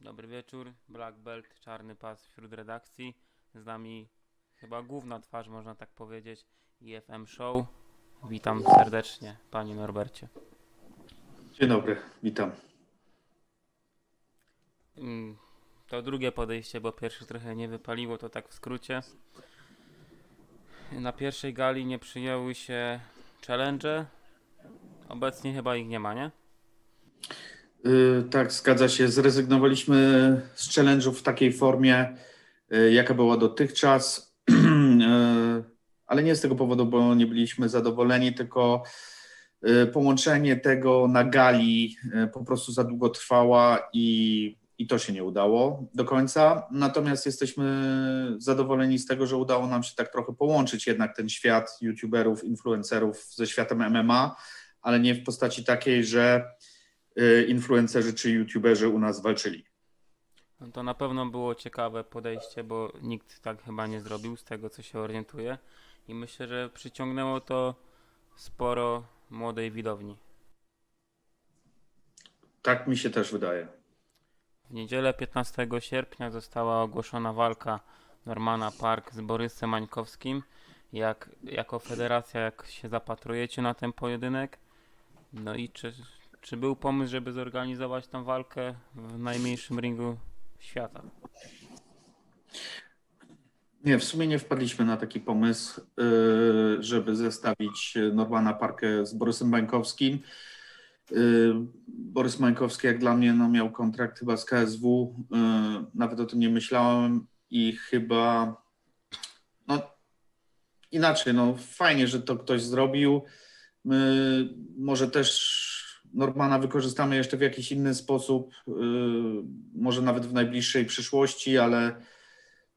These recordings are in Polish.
Dobry wieczór, Black Belt, czarny pas wśród redakcji. Z nami chyba główna twarz, można tak powiedzieć, IFM Show. Witam serdecznie, panie Norbercie. Dzień dobry, witam. Mm, To drugie podejście, bo pierwsze trochę nie wypaliło, to tak w skrócie. Na pierwszej gali nie przyjęły się challenge. Obecnie chyba ich nie ma, nie? Yy, tak, zgadza się. Zrezygnowaliśmy z challenge'ów w takiej formie, yy, jaka była dotychczas, Yy, ale nie z tego powodu, bo nie byliśmy zadowoleni, tylko połączenie tego na gali po prostu za długo trwała i, i to się nie udało do końca. Natomiast jesteśmy zadowoleni z tego, że udało nam się tak trochę połączyć jednak ten świat youtuberów, influencerów ze światem MMA, ale nie w postaci takiej, że y, influencerzy czy youtuberzy u nas walczyli. No to na pewno było ciekawe podejście, bo nikt tak chyba nie zrobił, z tego co się orientuję. I myślę, że przyciągnęło to sporo młodej widowni. Tak mi się też wydaje. W niedzielę 15 sierpnia została ogłoszona walka Normana Park z Borysem Mańkowskim. Jak, jako federacja, jak się zapatrujecie na ten pojedynek? No i czy, czy był pomysł, żeby zorganizować tą walkę w najmniejszym ringu świata? Nie, w sumie nie wpadliśmy na taki pomysł, y, żeby zestawić Normana Parkę z Borysem Mańkowskim. Y, Borys Mańkowski, jak dla mnie, no, miał kontrakt chyba z KSW. y, Nawet o tym nie myślałem i chyba no, inaczej, no fajnie, że to ktoś zrobił. My może też Normana wykorzystamy jeszcze w jakiś inny sposób, y, może nawet w najbliższej przyszłości, ale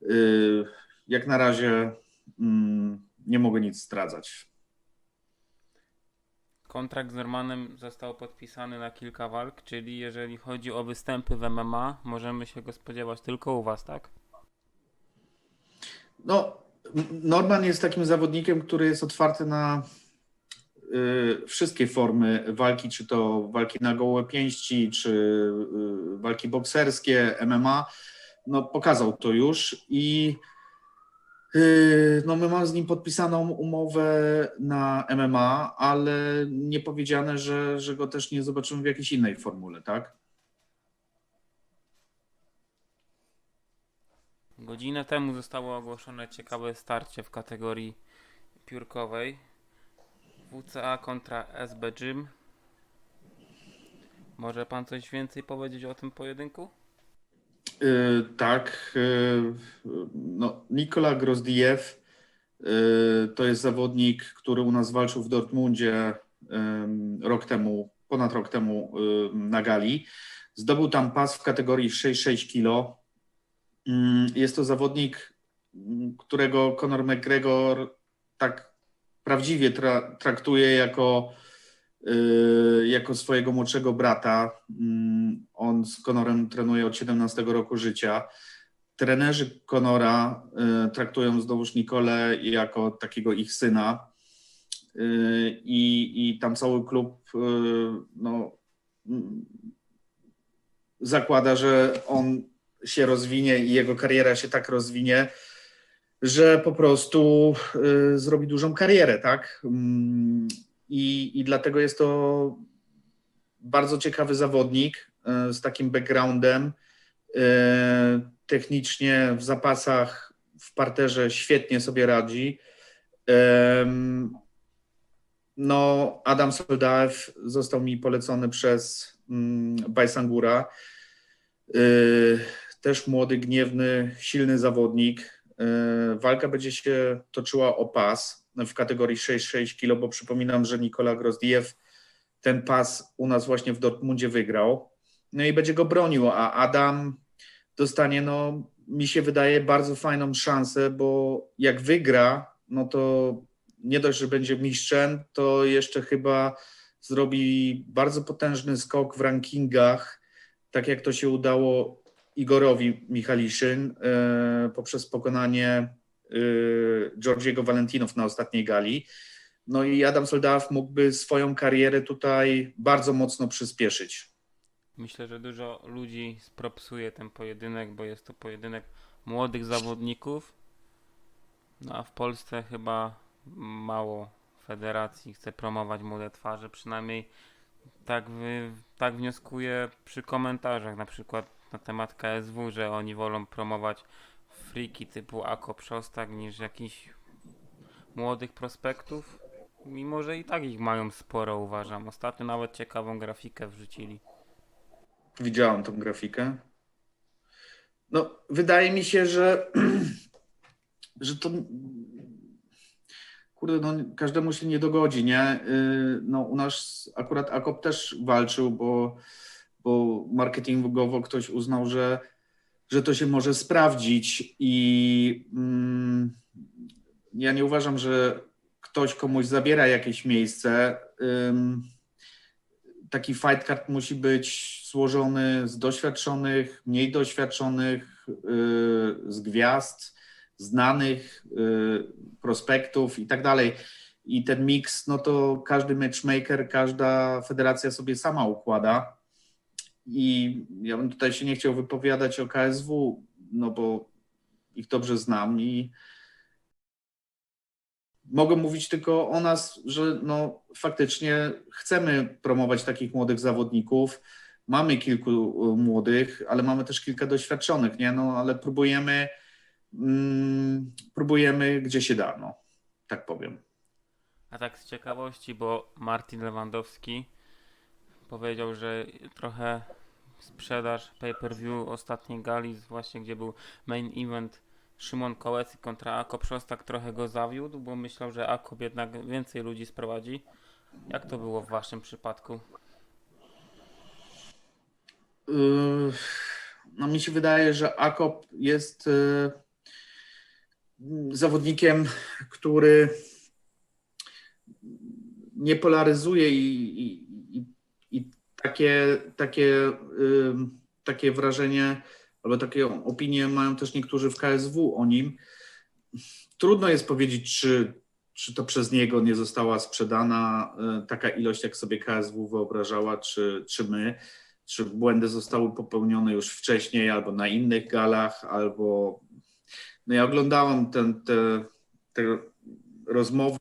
y, jak na razie mm, nie mogę nic zdradzać. Kontrakt z Normanem został podpisany na kilka walk, czyli jeżeli chodzi o występy w MMA, możemy się go spodziewać tylko u was, tak? No, Norman jest takim zawodnikiem, który jest otwarty na wszystkie formy walki, czy to walki na gołe pięści, czy y, walki bokserskie, MMA. No, pokazał to już i y, no, my mamy z nim podpisaną umowę na MMA, ale nie powiedziane, że, że go też nie zobaczymy w jakiejś innej formule, tak? Godzinę temu zostało ogłoszone ciekawe starcie w kategorii piórkowej. WCA kontra SB Gym. Może pan coś więcej powiedzieć o tym pojedynku? Y, tak. y, No, Nikola Grozdiew y, to jest zawodnik, który u nas walczył w Dortmundzie ym, rok temu, ponad rok temu y, na gali. Zdobył tam pas w kategorii 6-6 kg. Ym, Jest to zawodnik, którego Conor McGregor tak prawdziwie tra traktuje jako, y, jako swojego młodszego brata. Ym, On z Conorem trenuje od 17 roku życia. Trenerzy Conora y, traktują znowuż Nikolę jako takiego ich syna. Y, I, I tam cały klub y, no, zakłada, że on się rozwinie i jego kariera się tak rozwinie, że po prostu y, zrobi dużą karierę, tak? Mm, I, I dlatego jest to bardzo ciekawy zawodnik y, z takim backgroundem. y, Technicznie w zapasach, w parterze świetnie sobie radzi. No, Adam Soldaev został mi polecony przez mm, Bajsangura. Też młody, gniewny, silny zawodnik. Y, Walka będzie się toczyła o pas w kategorii 6-6 kg, bo przypominam, że Nikola Grozdiew ten pas u nas właśnie w Dortmundzie wygrał. No i będzie go bronił, a Adam dostanie, no mi się wydaje, bardzo fajną szansę, bo jak wygra, no to nie dość, że będzie mistrzem, to jeszcze chyba zrobi bardzo potężny skok w rankingach, tak jak to się udało Igorowi Michaliszyn e, poprzez pokonanie e, Georgiego Valentinow na ostatniej gali. No i Adam Soldaw mógłby swoją karierę tutaj bardzo mocno przyspieszyć. Myślę, że dużo ludzi spropsuje ten pojedynek, bo jest to pojedynek młodych zawodników. No a w Polsce chyba mało federacji chce promować młode twarze, przynajmniej tak, wy, tak wnioskuję przy komentarzach, na przykład na temat KSW, że oni wolą promować friki typu Ako Przostak niż jakichś młodych prospektów. Mimo, że i tak ich mają sporo, uważam. Ostatnio nawet ciekawą grafikę wrzucili. Widziałem tą grafikę. No, wydaje mi się, że, że to. Kurde, no, każdemu się nie dogodzi, nie? Yy, No, u nas akurat Akop też walczył, bo, bo marketingowo ktoś uznał, że, że to się może sprawdzić. I mm, ja nie uważam, że ktoś komuś zabiera jakieś miejsce. Ym, taki fight card musi być złożony z doświadczonych, mniej doświadczonych, yy, z gwiazd, znanych yy, prospektów i tak dalej. I ten miks, no to każdy matchmaker, każda federacja sobie sama układa. I ja bym tutaj się nie chciał wypowiadać o KSW, no bo ich dobrze znam i mogę mówić tylko o nas, że no, faktycznie chcemy promować takich młodych zawodników. Mamy kilku y, młodych, ale mamy też kilka doświadczonych, nie? No, ale próbujemy, mm, próbujemy gdzie się da, no, tak powiem. A tak z ciekawości, bo Martin Lewandowski powiedział, że trochę sprzedaż pay-per-view ostatniej gali, właśnie gdzie był main event Szymon Kołecki kontra Akop Szostak trochę go zawiódł, bo myślał, że Akop jednak więcej ludzi sprowadzi. Jak to było w waszym przypadku? Yy, No mi się wydaje, że Akop jest yy, zawodnikiem, który nie polaryzuje i, i takie, takie, takie wrażenie albo takie opinie mają też niektórzy w KSW o nim. Trudno jest powiedzieć, czy, czy to przez niego nie została sprzedana yy, taka ilość, jak sobie KSW wyobrażała, czy, czy my czy błędy zostały popełnione już wcześniej, albo na innych galach, albo. No ja oglądałem ten, te, te rozmowy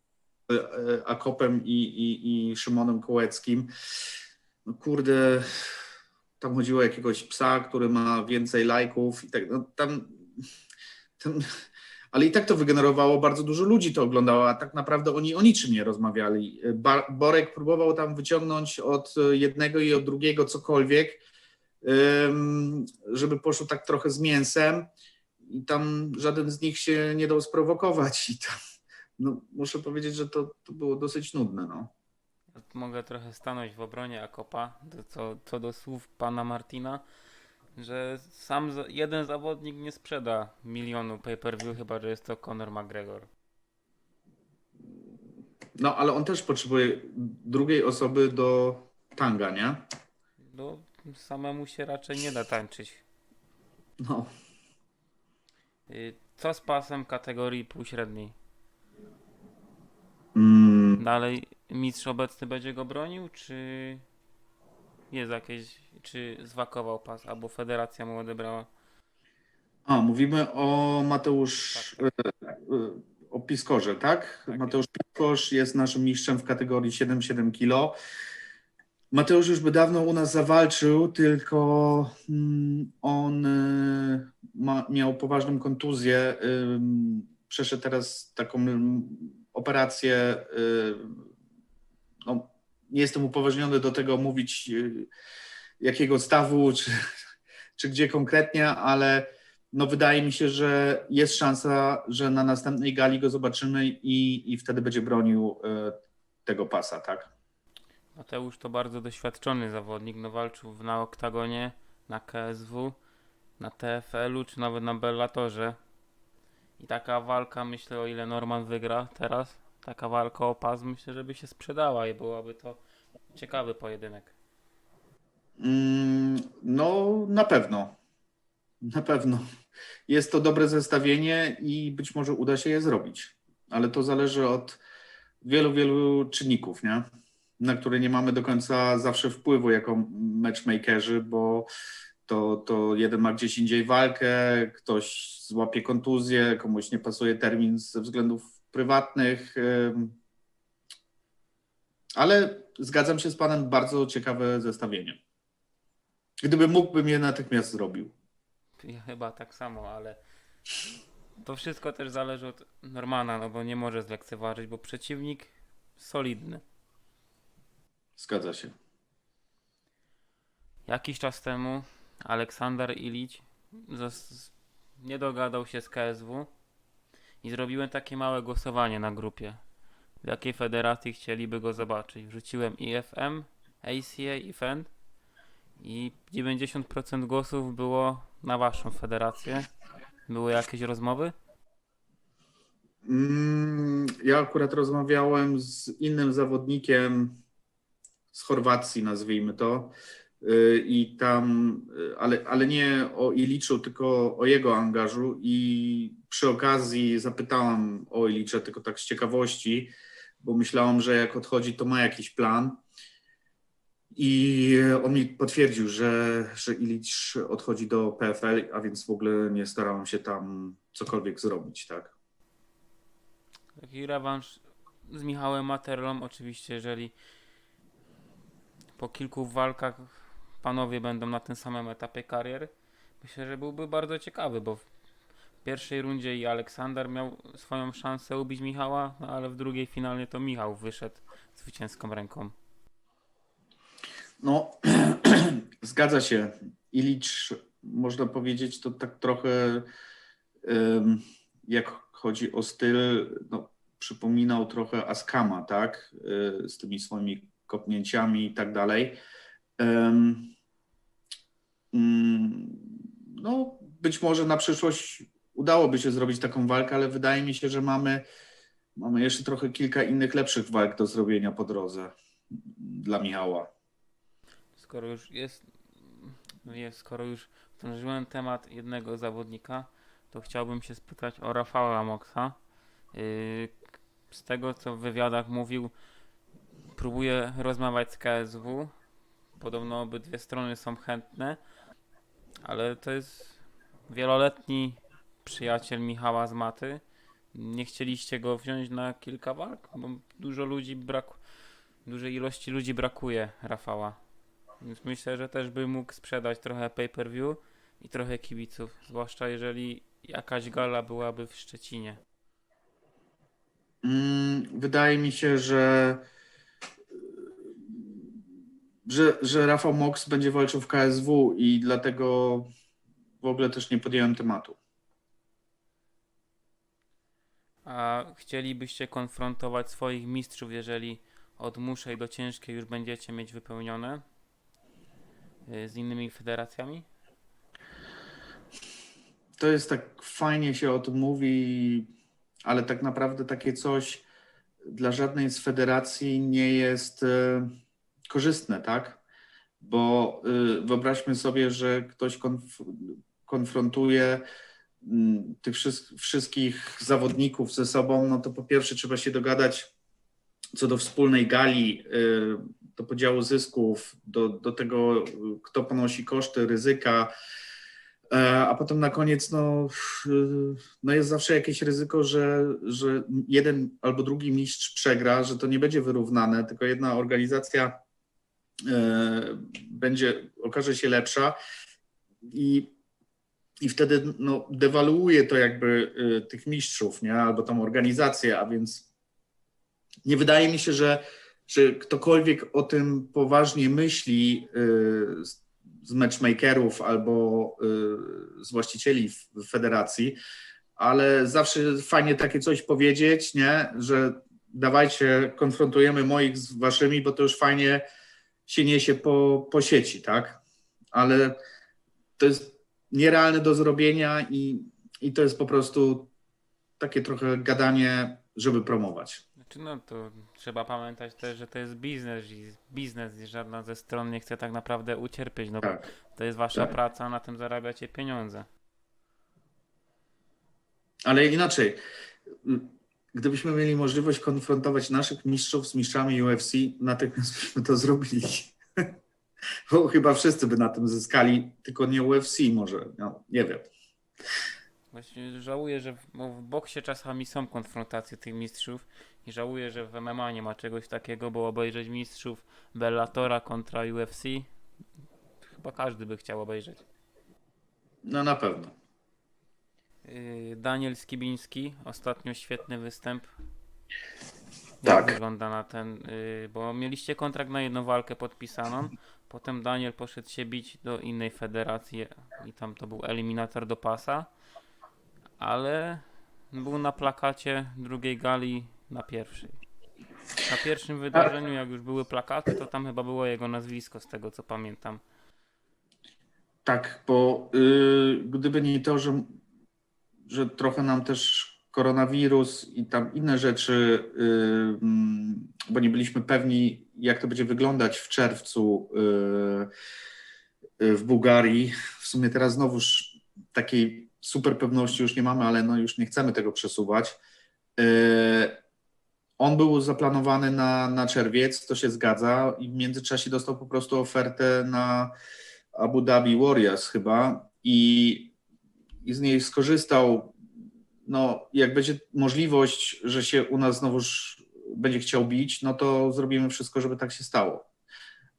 z Akopem i, i, i Szymonem Kołeckim. No kurde, tam chodziło o jakiegoś psa, który ma więcej lajków i tak. No tam, tam, ale i tak to wygenerowało bardzo dużo ludzi to oglądało, a tak naprawdę oni o niczym nie rozmawiali. Borek próbował tam wyciągnąć od jednego i od drugiego cokolwiek, żeby poszło tak trochę z mięsem i tam żaden z nich się nie dał sprowokować i tam, no, muszę powiedzieć, że to, to było dosyć nudne, no. Mogę trochę stanąć w obronie Akopa, co, co do słów pana Martina, że sam jeden zawodnik nie sprzeda milionu pay-per-view, chyba że jest to Conor McGregor. No, ale on też potrzebuje drugiej osoby do tanga, nie? No, samemu się raczej nie da tańczyć. No. Y, Co z pasem kategorii półśredniej? Mm, Dalej mistrz obecny będzie go bronił, czy jest jakieś, czy zwakował pas, albo federacja mu odebrała? A, mówimy o Mateusz, e, e, o Piskorze, tak? Tak Mateusz Piskorz jest naszym mistrzem w kategorii 7-7 kg. Mateusz już by dawno u nas zawalczył, tylko mm, on e, ma, miał poważną kontuzję. Przeszedł teraz taką mm, operację. Y, No, nie jestem upoważniony do tego mówić, y, jakiego stawu, czy, czy gdzie konkretnie, ale no wydaje mi się, że jest szansa, że na następnej gali go zobaczymy i, i wtedy będzie bronił e, tego pasa, tak? Mateusz to bardzo doświadczony zawodnik, no walczył na oktagonie, na KSW, na TFL-u, czy nawet na Bellatorze. I taka walka, myślę, o ile Norman wygra teraz, taka walka o pas, myślę, żeby się sprzedała i byłaby to ciekawy pojedynek. Mm, No, na pewno. Na pewno. Jest to dobre zestawienie i być może uda się je zrobić, ale to zależy od wielu, wielu czynników, nie? na które nie mamy do końca zawsze wpływu jako matchmakerzy, bo to, to jeden ma gdzieś indziej walkę, ktoś złapie kontuzję, komuś nie pasuje termin ze względów prywatnych. Ale zgadzam się z Panem, bardzo ciekawe zestawienie. Gdyby mógł, bym je natychmiast zrobił. Ja chyba tak samo, ale to wszystko też zależy od Normana, no bo nie może zlekceważyć, bo przeciwnik solidny. Zgadza się. Jakiś czas temu Aleksander Ilić nie dogadał się z KSW i zrobiłem takie małe głosowanie na grupie. W jakiej federacji chcieliby go zobaczyć? Wrzuciłem IFM, ACA i FEN i 90% głosów było na waszą federację. Były jakieś rozmowy? Mm, Ja akurat rozmawiałem z innym zawodnikiem z Chorwacji, nazwijmy to. Y, I tam, y, ale, ale nie o Iliczu, tylko o jego angażu. I przy okazji zapytałam o Ilicza, tylko tak z ciekawości, bo myślałam, że jak odchodzi, to ma jakiś plan. I on mi potwierdził, że, że Ilicz odchodzi do PFL, a więc w ogóle nie starałam się tam cokolwiek zrobić, tak? Taki rewanż z Michałem Materlą, oczywiście, jeżeli po kilku walkach panowie będą na tym samym etapie kariery, myślę, że byłby bardzo ciekawy, bo w pierwszej rundzie i Aleksander miał swoją szansę ubić Michała, no ale w drugiej finalnie to Michał wyszedł zwycięską ręką. No, zgadza się. Ilicz, można powiedzieć, to tak trochę jak chodzi o styl, no, przypominał trochę Askama, tak? Y, Z tymi swoimi kopnięciami i tak dalej. Mm, No, być może na przyszłość udałoby się zrobić taką walkę, ale wydaje mi się, że mamy, mamy jeszcze trochę kilka innych lepszych walk do zrobienia po drodze dla Michała. Skoro już jest, no jest skoro już drążyłem temat jednego zawodnika, to chciałbym się spytać o Rafała Moksa. Yy, z tego co w wywiadach mówił, próbuje rozmawiać z KSW. Podobno obydwie strony są chętne, ale to jest wieloletni przyjaciel Michała z Maty. Nie chcieliście go wziąć na kilka walk, bo dużo ludzi brak, dużej ilości ludzi brakuje Rafała. Więc myślę, że też by mógł sprzedać trochę pay-per-view i trochę kibiców, zwłaszcza jeżeli jakaś gala byłaby w Szczecinie. Mm, Wydaje mi się, że, że, że Rafał Mox będzie walczył w KSW i dlatego w ogóle też nie podjąłem tematu. A chcielibyście konfrontować swoich mistrzów, jeżeli od muszej do ciężkiej już będziecie mieć wypełnione y, z innymi federacjami? To jest tak fajnie się o tym mówi, ale tak naprawdę takie coś dla żadnej z federacji nie jest e, korzystne, tak? Bo e, wyobraźmy sobie, że ktoś konf konfrontuje mm, tych wszyst- wszystkich zawodników ze sobą, no to po pierwsze trzeba się dogadać co do wspólnej gali, y, do podziału zysków, do, do tego, y, kto ponosi koszty, ryzyka, E, a potem na koniec no, y, no jest zawsze jakieś ryzyko, że, że jeden albo drugi mistrz przegra, że to nie będzie wyrównane, tylko jedna organizacja będzie, okaże się lepsza i, i wtedy no, dewaluuje to jakby y, tych mistrzów, nie? albo tą organizację, a więc nie wydaje mi się, że, że ktokolwiek o tym poważnie myśli y, z- matchmakerów albo z właścicieli federacji, ale zawsze fajnie takie coś powiedzieć, nie? że dawajcie, konfrontujemy moich z waszymi, bo to już fajnie się niesie po, po sieci, tak? Ale to jest nierealne do zrobienia i, i to jest po prostu takie trochę gadanie, żeby promować. Znaczy no to trzeba pamiętać też, że to jest biznes i biznes i żadna ze stron nie chce tak naprawdę ucierpieć, no bo Tak. to jest wasza Tak. praca, na tym zarabiacie pieniądze. Ale inaczej, gdybyśmy mieli możliwość konfrontować naszych mistrzów z mistrzami UFC, natychmiast byśmy to zrobili. Bo chyba wszyscy by na tym zyskali, tylko nie UFC może, no, nie wiem. Właśnie żałuję, że w, bo w boksie czasami są konfrontacje tych mistrzów i żałuję, że w MMA nie ma czegoś takiego, bo obejrzeć mistrzów Bellatora kontra UFC chyba każdy by chciał obejrzeć. No na pewno. Yy, Daniel Skibiński, ostatnio świetny występ. Tak. Jak wygląda na ten, yy, bo mieliście kontrakt na jedną walkę podpisaną, potem Daniel poszedł się bić do innej federacji i tam to był eliminator do pasa, ale był na plakacie drugiej gali na pierwszej. Na pierwszym wydarzeniu, jak już były plakaty, to tam chyba było jego nazwisko, z tego co pamiętam. Tak, bo y, gdyby nie to, że, że trochę nam też koronawirus i tam inne rzeczy, y, mm, bo nie byliśmy pewni, jak to będzie wyglądać w czerwcu y, y, w Bułgarii. W sumie teraz znowuż takiej super pewności już nie mamy, ale no już nie chcemy tego przesuwać. On był zaplanowany na, na czerwiec, to się zgadza, i w międzyczasie dostał po prostu ofertę na Abu Dhabi Warriors chyba i, i z niej skorzystał. No, jak będzie możliwość, że się u nas znowuż będzie chciał bić, no to zrobimy wszystko, żeby tak się stało.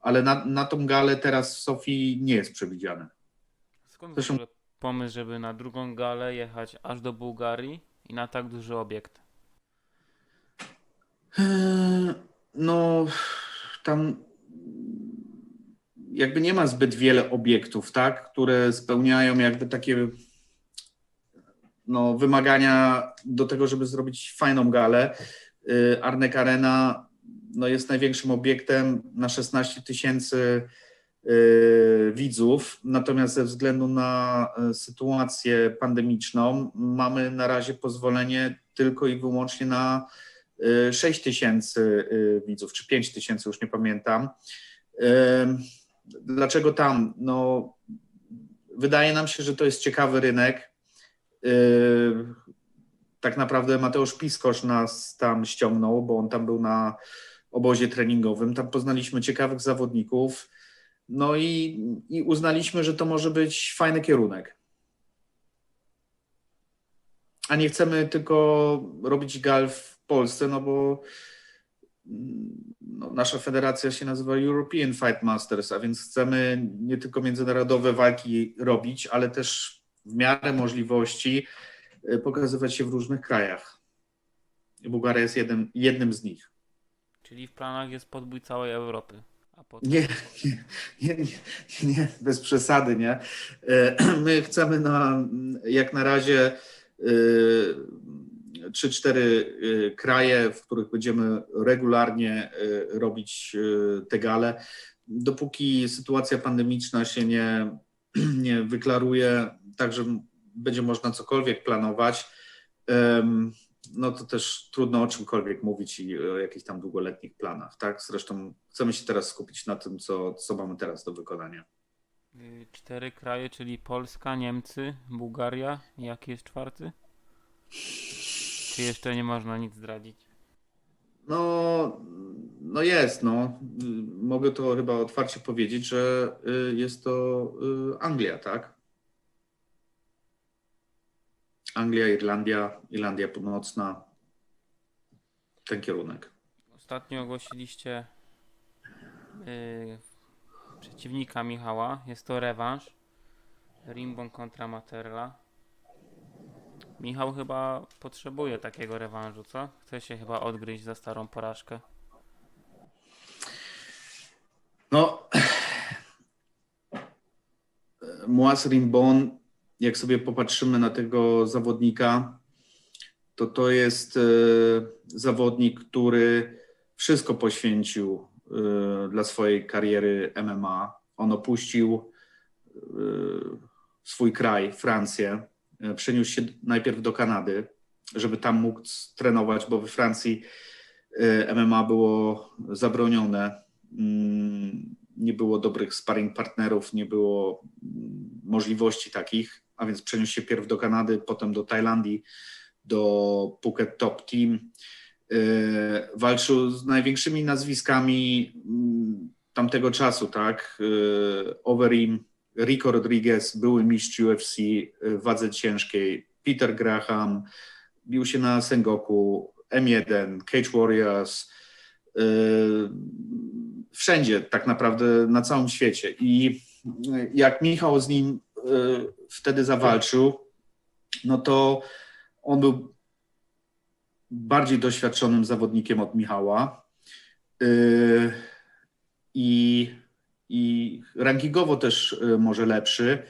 Ale na, na tą galę teraz w Sofii nie jest przewidziane. Skąd Zresztą- pomysł, żeby na drugą galę jechać aż do Bułgarii i na tak duży obiekt? Eee, No, tam jakby nie ma zbyt wiele obiektów, tak, które spełniają jakby takie no, wymagania do tego, żeby zrobić fajną galę. Eee, Arnek Arena no, jest największym obiektem na 16 tysięcy eee, widzów, natomiast ze względu na e, sytuację pandemiczną mamy na razie pozwolenie tylko i wyłącznie na 6 tysięcy y, widzów, czy 5 tysięcy, już nie pamiętam. Dlaczego tam? No, wydaje nam się, że to jest ciekawy rynek. Y, Tak naprawdę Mateusz Piskosz nas tam ściągnął, bo on tam był na obozie treningowym. Tam poznaliśmy ciekawych zawodników. No i, i uznaliśmy, że to może być fajny kierunek. A nie chcemy tylko robić gal w Polsce, no bo no, nasza federacja się nazywa European Fight Masters, a więc chcemy nie tylko międzynarodowe walki robić, ale też w miarę możliwości y, pokazywać się w różnych krajach. Bułgaria jest jednym, jednym z nich. Czyli w planach jest podbój całej Europy. Potem Nie, nie, nie, nie, bez przesady, nie. E, My chcemy na, jak na razie y, trzy, cztery y, kraje, w których będziemy regularnie y, robić y, te gale. Dopóki sytuacja pandemiczna się nie, nie wyklaruje, tak że będzie można cokolwiek planować, no to też trudno o czymkolwiek mówić i o jakichś tam długoletnich planach, tak? Zresztą chcemy się teraz skupić na tym, co, co mamy teraz do wykonania. y, cztery kraje, czyli Polska, Niemcy, Bułgaria. Jaki jest czwarty? Czy jeszcze nie można nic zdradzić? No, no jest, no. Mogę to chyba otwarcie powiedzieć, że y, jest to y, Anglia, tak? Anglia, Irlandia, Irlandia Północna, ten kierunek. Ostatnio ogłosiliście y, przeciwnika Michała. Jest to rewanż. Rimbon kontra Materla. Michał chyba potrzebuje takiego rewanżu, co? Chce się chyba odgryźć za starą porażkę. No, Moaz Rimbon, jak sobie popatrzymy na tego zawodnika, to to jest e, zawodnik, który wszystko poświęcił e, dla swojej kariery MMA. On opuścił e, swój kraj, Francję, przeniósł się najpierw do Kanady, żeby tam mógł trenować, bo we Francji MMA było zabronione mm, nie było dobrych sparring partnerów, nie było mm, możliwości takich, a więc przeniósł się pierw do Kanady, potem do Tajlandii, do Phuket Top Team. E, Walczył z największymi nazwiskami mm, tamtego czasu, tak? E, Overeem, Rico Rodriguez, były mistrz UFC w wadze ciężkiej, Peter Graham, bił się na Sengoku, M1, Cage Warriors, wszędzie tak naprawdę na całym świecie. I jak Michał z nim wtedy zawalczył, no to on był bardziej doświadczonym zawodnikiem od Michała. Yy, I, i rankingowo też yy, może lepszy.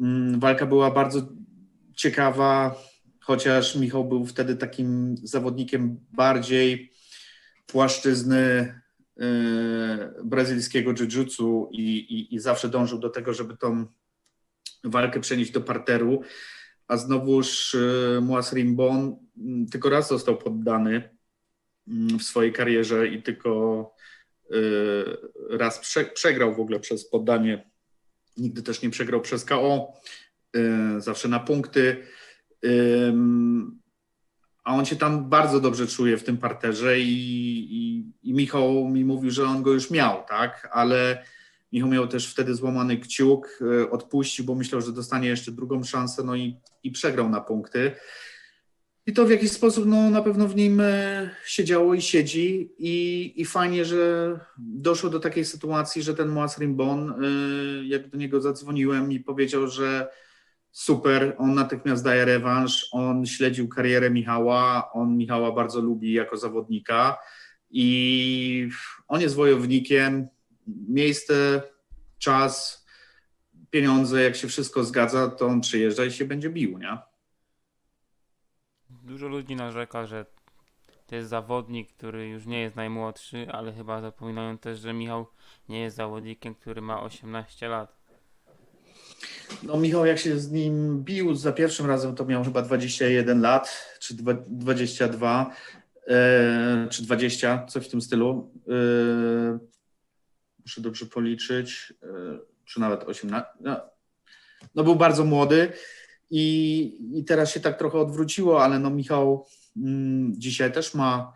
Mm, Walka była bardzo ciekawa, chociaż Michał był wtedy takim zawodnikiem bardziej płaszczyzny brazylijskiego jiu-jitsu i, i, i zawsze dążył do tego, żeby tą walkę przenieść do parteru, a znowuż yy, Muas Rimbon yy, tylko raz został poddany yy, w swojej karierze i tylko yy, raz prze, przegrał w ogóle przez poddanie. Nigdy też nie przegrał przez KO, yy, zawsze na punkty. A on się tam bardzo dobrze czuje w tym parterze i, i, i Michał mi mówił, że on go już miał, tak? Ale Michał miał też wtedy złamany kciuk, y, odpuścił, bo myślał, że dostanie jeszcze drugą szansę, no i, i przegrał na punkty. I to w jakiś sposób no, na pewno w nim e, siedziało i siedzi i, i fajnie, że doszło do takiej sytuacji, że ten Moaz Rimbon, y, jak do niego zadzwoniłem i powiedział, że super, on natychmiast daje rewanż, on śledził karierę Michała, on Michała bardzo lubi jako zawodnika i on jest wojownikiem, miejsce, czas, pieniądze, jak się wszystko zgadza, to on przyjeżdża i się będzie bił, nie? Dużo ludzi narzeka, że to jest zawodnik, który już nie jest najmłodszy, ale chyba zapominają też, że Michał nie jest zawodnikiem, który ma 18 lat. No Michał, jak się z nim bił za pierwszym razem, to miał chyba 21 lat, czy dwa- 22, e, czy 20, coś w tym stylu. E, muszę dobrze policzyć, e, czy nawet 18. No, no był bardzo młody i, i teraz się tak trochę odwróciło, ale no Michał mm, dzisiaj też ma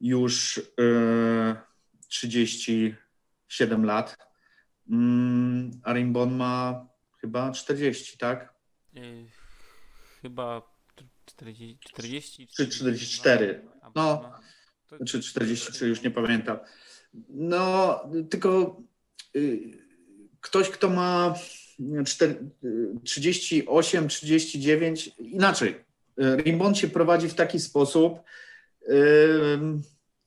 już e, 37 lat, mm, a Rimbon ma chyba 40, tak? Yy, chyba 40, 40 Czy 44. A, No, to- Czy 43, już nie pamiętam. No, tylko y, ktoś, kto ma czter- y, 38, 39, inaczej. Y, Rimbon się prowadzi w taki sposób, y,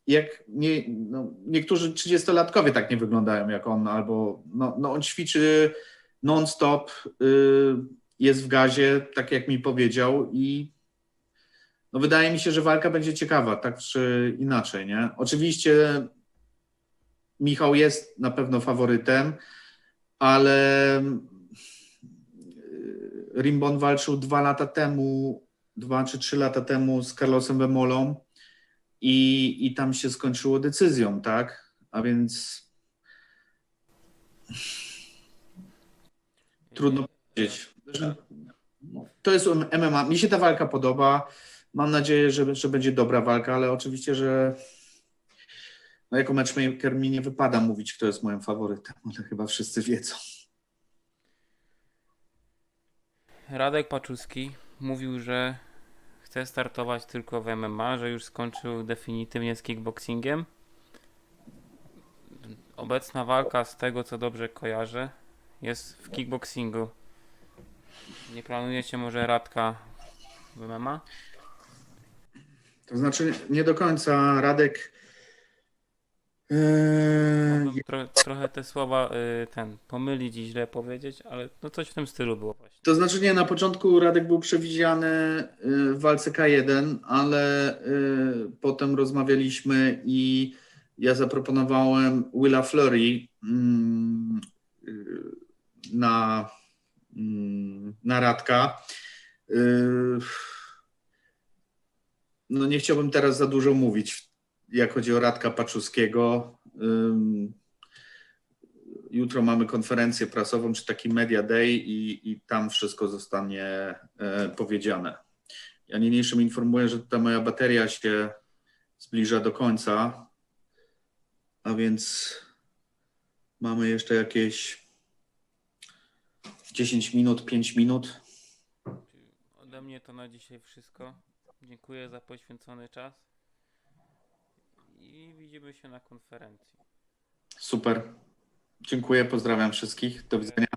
jak nie, no, niektórzy 30-latkowie tak nie wyglądają jak on, albo no, no on ćwiczy non-stop, y, jest w gazie, tak jak mi powiedział i no wydaje mi się, że walka będzie ciekawa, tak czy inaczej, nie? Oczywiście Michał jest na pewno faworytem, ale y, Rimbon walczył dwa lata temu, dwa czy trzy lata temu z Carlosem Bemolą i, i tam się skończyło decyzją, tak? A więc trudno powiedzieć. Że- no, To jest MMA. Mi się ta walka podoba. Mam nadzieję, że, że będzie dobra walka, ale oczywiście, że no jako matchmaker mi nie wypada mówić, kto jest moim faworytem, ale chyba wszyscy wiedzą. Radek Paczuski mówił, że chce startować tylko w MMA, że już skończył definitywnie z kickboxingiem. Obecna walka, z tego co dobrze kojarzę, jest w kickboxingu. Nie planujecie może Radka w MMA? To znaczy nie do końca Radek. Eee, Mogłem tro, trochę te słowa y, ten pomylić i źle powiedzieć, ale no coś w tym stylu było właśnie. To znaczy nie, na początku Radek był przewidziany y, w walce K1, ale y, potem rozmawialiśmy i ja zaproponowałem Willa Flurry mm, y, na, mm, na Radka. Y, No nie chciałbym teraz za dużo mówić, jak chodzi o Radka Paczuskiego. Jutro mamy konferencję prasową, czy taki Media Day i, i tam wszystko zostanie e, powiedziane. Ja niniejszym informuję, że ta moja bateria się zbliża do końca, a więc mamy jeszcze jakieś 10 minut, 5 minut. Ode mnie to na dzisiaj wszystko. Dziękuję za poświęcony czas. I widzimy się na konferencji. Super. Dziękuję, pozdrawiam wszystkich. Do widzenia.